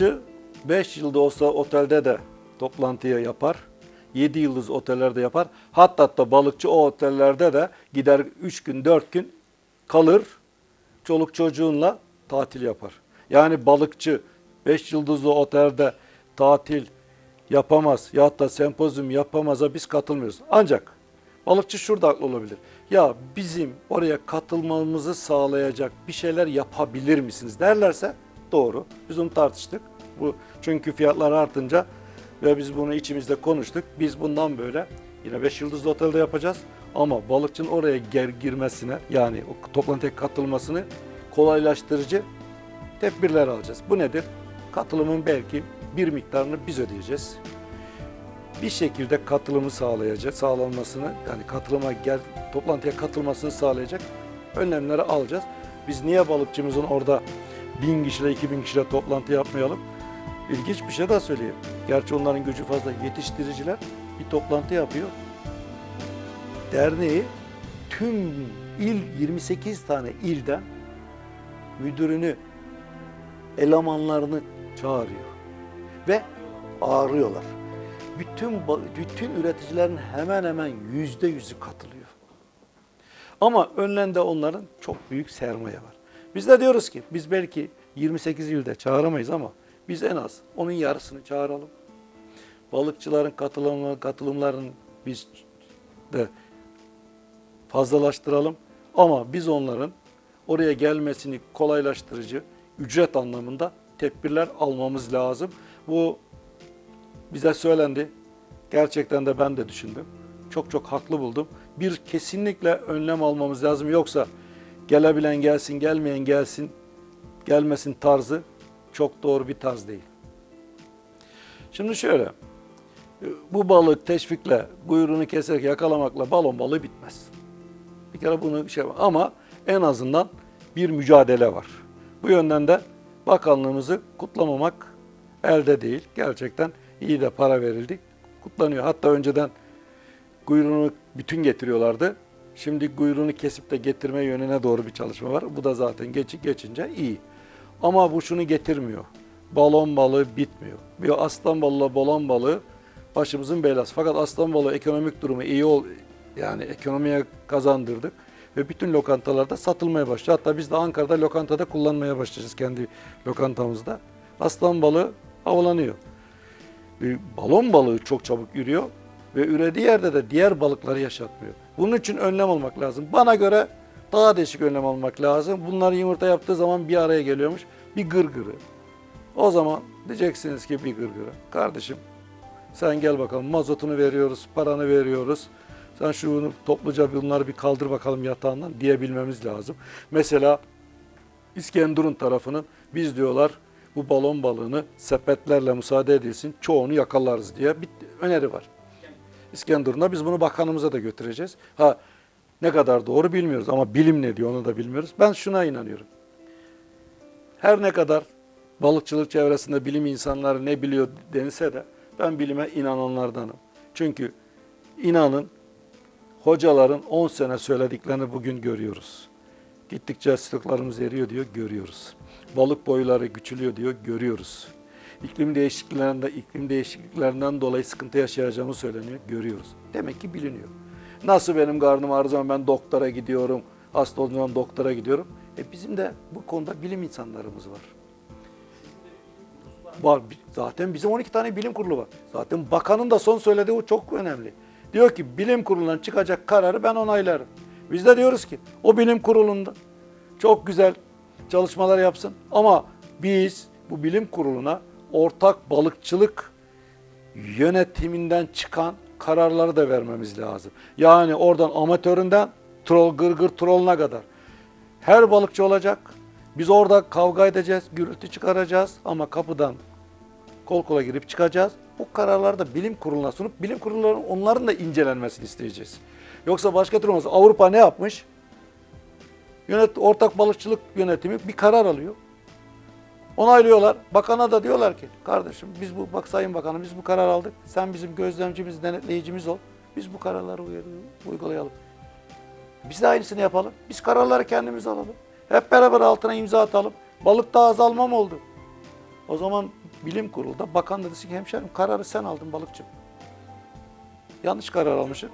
Balıkçı 5 yılda olsa otelde de toplantıyı yapar. 7 yıldız otellerde yapar. Hatta hatta balıkçı o otellerde de gider 3 gün 4 gün kalır. Çoluk çocuğunla tatil yapar. Yani balıkçı 5 yıldızlı otelde tatil yapamaz ya da sempozyum yapamaza biz katılmıyoruz. Ancak balıkçı şurada haklı olabilir. Ya bizim oraya katılmamızı sağlayacak bir şeyler yapabilir misiniz derlerse doğru. Biz onu tartıştık. Bu çünkü fiyatlar artınca ve biz bunu içimizde konuştuk. Biz bundan böyle yine 5 yıldızlı otelde yapacağız ama balıkçının oraya gir girmesine yani o toplantıya katılmasını kolaylaştırıcı tedbirler alacağız. Bu nedir? Katılımın belki bir miktarını biz ödeyeceğiz. Bir şekilde katılımı sağlayacak, sağlanmasını yani katılıma gel, toplantıya katılmasını sağlayacak önlemleri alacağız. Biz niye balıkçımızın orada bin kişiyle, iki bin kişiyle toplantı yapmayalım? İlginç bir şey daha söyleyeyim. Gerçi onların gücü fazla. Yetiştiriciler bir toplantı yapıyor. Derneği tüm il 28 tane ilden müdürünü, elemanlarını çağırıyor ve ağırlıyorlar. Bütün bütün üreticilerin hemen hemen yüzde yüzü katılıyor. Ama önlerinde onların çok büyük sermaye var. Biz de diyoruz ki biz belki 28 ilde çağıramayız ama biz en az onun yarısını çağıralım. Balıkçıların katılımı, katılımlarını biz de fazlalaştıralım. Ama biz onların oraya gelmesini kolaylaştırıcı ücret anlamında tedbirler almamız lazım. Bu bize söylendi. Gerçekten de ben de düşündüm. Çok çok haklı buldum. Bir kesinlikle önlem almamız lazım. Yoksa gelebilen gelsin, gelmeyen gelsin, gelmesin tarzı çok doğru bir tarz değil. Şimdi şöyle, bu balık teşvikle, kuyruğunu keserek yakalamakla balon balığı bitmez. Bir kere bunu şey var. Ama en azından bir mücadele var. Bu yönden de bakanlığımızı kutlamamak elde değil. Gerçekten iyi de para verildi. Kutlanıyor. Hatta önceden kuyruğunu bütün getiriyorlardı. Şimdi kuyruğunu kesip de getirme yönüne doğru bir çalışma var. Bu da zaten geç, geçince iyi. Ama bu şunu getirmiyor. Balon balığı bitmiyor. Bir aslan balığı, balon balığı başımızın belası. Fakat aslan balığı ekonomik durumu iyi ol yani ekonomiye kazandırdık ve bütün lokantalarda satılmaya başladı. Hatta biz de Ankara'da lokantada kullanmaya başlayacağız kendi lokantamızda. Aslan balığı avlanıyor. Bir balon balığı çok çabuk yürüyor ve ürediği yerde de diğer balıkları yaşatmıyor. Bunun için önlem almak lazım. Bana göre daha değişik önlem almak lazım. Bunlar yumurta yaptığı zaman bir araya geliyormuş. Bir gırgırı. O zaman diyeceksiniz ki bir gırgırı. Kardeşim sen gel bakalım mazotunu veriyoruz, paranı veriyoruz. Sen şunu topluca bunları bir kaldır bakalım yatağından diyebilmemiz lazım. Mesela İskenderun tarafının biz diyorlar bu balon balığını sepetlerle müsaade edilsin çoğunu yakalarız diye bir öneri var. İskenderun'da biz bunu bakanımıza da götüreceğiz. Ha ne kadar doğru bilmiyoruz ama bilim ne diyor onu da bilmiyoruz. Ben şuna inanıyorum. Her ne kadar balıkçılık çevresinde bilim insanları ne biliyor denilse de ben bilime inananlardanım. Çünkü inanın hocaların 10 sene söylediklerini bugün görüyoruz. Gittikçe stoklarımız eriyor diyor, görüyoruz. Balık boyları küçülüyor diyor, görüyoruz. İklim değişikliklerinden, iklim değişikliklerinden dolayı sıkıntı yaşayacağımız söyleniyor, görüyoruz. Demek ki biliniyor. Nasıl benim karnım ağrı zaman ben doktora gidiyorum, hasta olduğum doktora gidiyorum. E bizim de bu konuda bilim insanlarımız var. Var. Zaten bizim 12 tane bilim kurulu var. Zaten bakanın da son söylediği o çok önemli. Diyor ki bilim kurulundan çıkacak kararı ben onaylarım. Biz de diyoruz ki o bilim kurulunda çok güzel çalışmalar yapsın. Ama biz bu bilim kuruluna ortak balıkçılık yönetiminden çıkan kararları da vermemiz lazım. Yani oradan amatöründen troll gırgır trolluna kadar. Her balıkçı olacak. Biz orada kavga edeceğiz, gürültü çıkaracağız ama kapıdan kol kola girip çıkacağız. Bu kararları da bilim kuruluna sunup bilim kurullarının onların da incelenmesini isteyeceğiz. Yoksa başka türlü olmaz. Avrupa ne yapmış? Yönet, ortak balıkçılık yönetimi bir karar alıyor. Onaylıyorlar. Bakana da diyorlar ki kardeşim biz bu bak sayın bakanım biz bu karar aldık. Sen bizim gözlemcimiz, denetleyicimiz ol. Biz bu kararları uygulayalım. Biz de aynısını yapalım. Biz kararları kendimiz alalım. Hep beraber altına imza atalım. Balıkta azalma mı oldu? O zaman bilim kurulda bakan desin ki hemşerim kararı sen aldın balıkçım. Yanlış karar almışsın.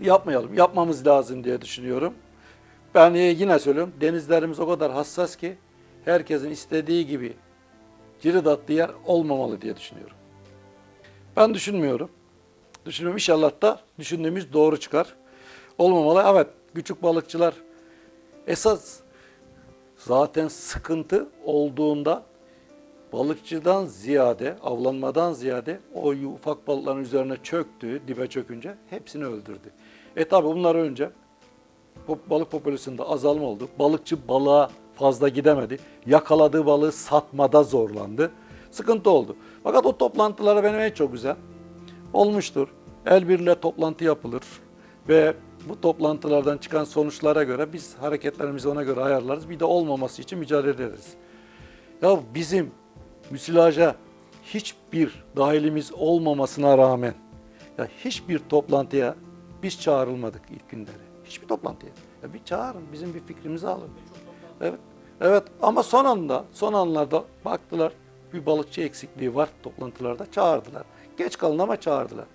Yapmayalım. Yapmamız lazım diye düşünüyorum. Ben e, yine söylüyorum. Denizlerimiz o kadar hassas ki herkesin istediği gibi cirit attığı yer olmamalı diye düşünüyorum. Ben düşünmüyorum. Düşünüyorum inşallah da düşündüğümüz doğru çıkar. Olmamalı. Evet küçük balıkçılar esas zaten sıkıntı olduğunda balıkçıdan ziyade, avlanmadan ziyade o ufak balıkların üzerine çöktü, dibe çökünce hepsini öldürdü. E tabi bunlar önce balık popülasyonunda azalma oldu. Balıkçı balığa fazla gidemedi. Yakaladığı balığı satmada zorlandı. Sıkıntı oldu. Fakat o toplantılara benim en çok güzel olmuştur. El birliğiyle toplantı yapılır ve bu toplantılardan çıkan sonuçlara göre biz hareketlerimizi ona göre ayarlarız. Bir de olmaması için mücadele ederiz. Ya bizim müsilaja hiçbir dahilimiz olmamasına rağmen ya hiçbir toplantıya biz çağrılmadık ilk günleri. Hiçbir toplantıya. Ya bir çağırın, bizim bir fikrimizi alın. Evet. Evet ama son anda, son anlarda baktılar bir balıkçı eksikliği var toplantılarda çağırdılar. Geç kalın ama çağırdılar.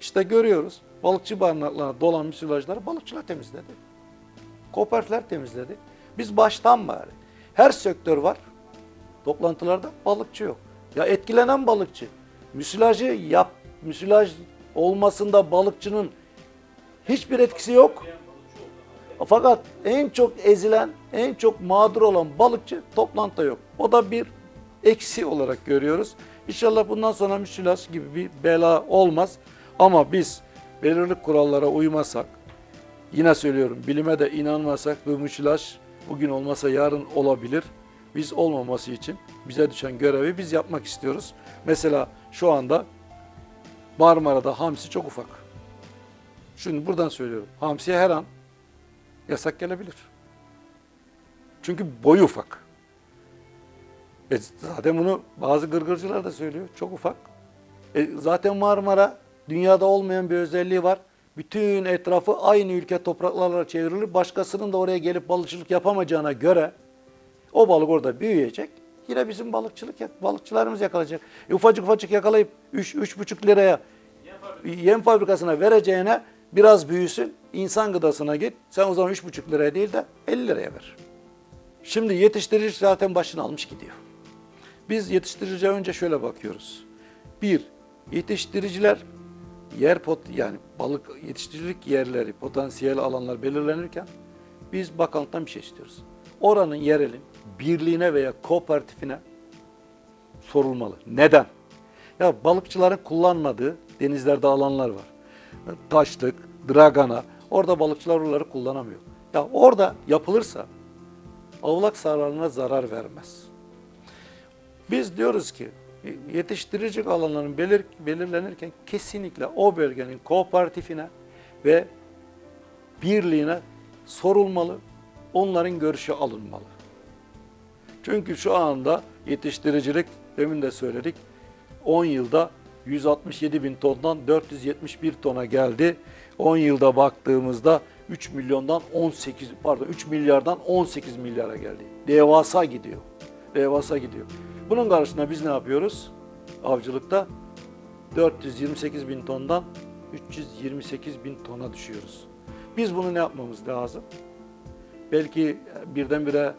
İşte görüyoruz balıkçı barınaklarına dolan müsilajları balıkçılar temizledi. Kooperatifler temizledi. Biz baştan bari. Her sektör var. Toplantılarda balıkçı yok. Ya etkilenen balıkçı. Müsilajı yap, müsilaj olmasında balıkçının hiçbir etkisi yok. Fakat en çok ezilen, en çok mağdur olan balıkçı toplantıda yok. O da bir eksi olarak görüyoruz. İnşallah bundan sonra müsilaj gibi bir bela olmaz. Ama biz belirli kurallara uymazsak, yine söylüyorum bilime de inanmasak bu müsilaj bugün olmasa yarın olabilir. Biz olmaması için bize düşen görevi biz yapmak istiyoruz. Mesela şu anda Marmara'da hamsi çok ufak. Şimdi buradan söylüyorum. Hamsiye her an yasak gelebilir. Çünkü boyu ufak. E zaten bunu bazı gırgırcılar da söylüyor. Çok ufak. E zaten Marmara dünyada olmayan bir özelliği var. Bütün etrafı aynı ülke topraklarla çevrilir. Başkasının da oraya gelip balıkçılık yapamayacağına göre o balık orada büyüyecek. Yine bizim balıkçılık balıkçılarımız yakalayacak. E ufacık ufacık yakalayıp 3 3,5 liraya yem fabrikasına vereceğine biraz büyüsün. İnsan gıdasına git. Sen o zaman 3,5 liraya değil de 50 liraya ver. Şimdi yetiştirici zaten başını almış gidiyor. Biz yetiştiriciye önce şöyle bakıyoruz. Bir, yetiştiriciler yer pot yani balık yetiştiricilik yerleri, potansiyel alanlar belirlenirken biz bakanlıktan bir şey istiyoruz. Oranın yerelin birliğine veya kooperatifine sorulmalı. Neden? Ya balıkçıların kullanmadığı denizlerde alanlar var. Taşlık, dragana, orada balıkçılar oraları kullanamıyor. Ya orada yapılırsa avlak sağlığına zarar vermez. Biz diyoruz ki yetiştiricilik alanların belir, belirlenirken kesinlikle o bölgenin kooperatifine ve birliğine sorulmalı, onların görüşü alınmalı. Çünkü şu anda yetiştiricilik, demin de söyledik, 10 yılda 167 bin tondan 471 tona geldi. 10 yılda baktığımızda 3 milyondan 18 pardon 3 milyardan 18 milyara geldi. Devasa gidiyor. Devasa gidiyor. Bunun karşısında biz ne yapıyoruz? Avcılıkta 428 bin tondan 328 bin tona düşüyoruz. Biz bunu ne yapmamız lazım? Belki birdenbire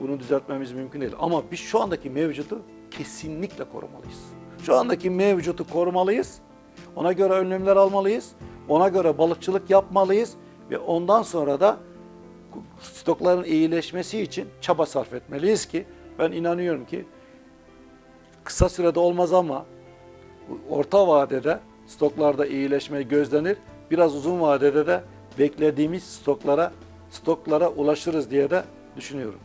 bunu düzeltmemiz mümkün değil. Ama biz şu andaki mevcutu kesinlikle korumalıyız. Şu andaki mevcutu korumalıyız. Ona göre önlemler almalıyız. Ona göre balıkçılık yapmalıyız. Ve ondan sonra da stokların iyileşmesi için çaba sarf etmeliyiz ki ben inanıyorum ki kısa sürede olmaz ama orta vadede stoklarda iyileşme gözlenir. Biraz uzun vadede de beklediğimiz stoklara stoklara ulaşırız diye de düşünüyorum.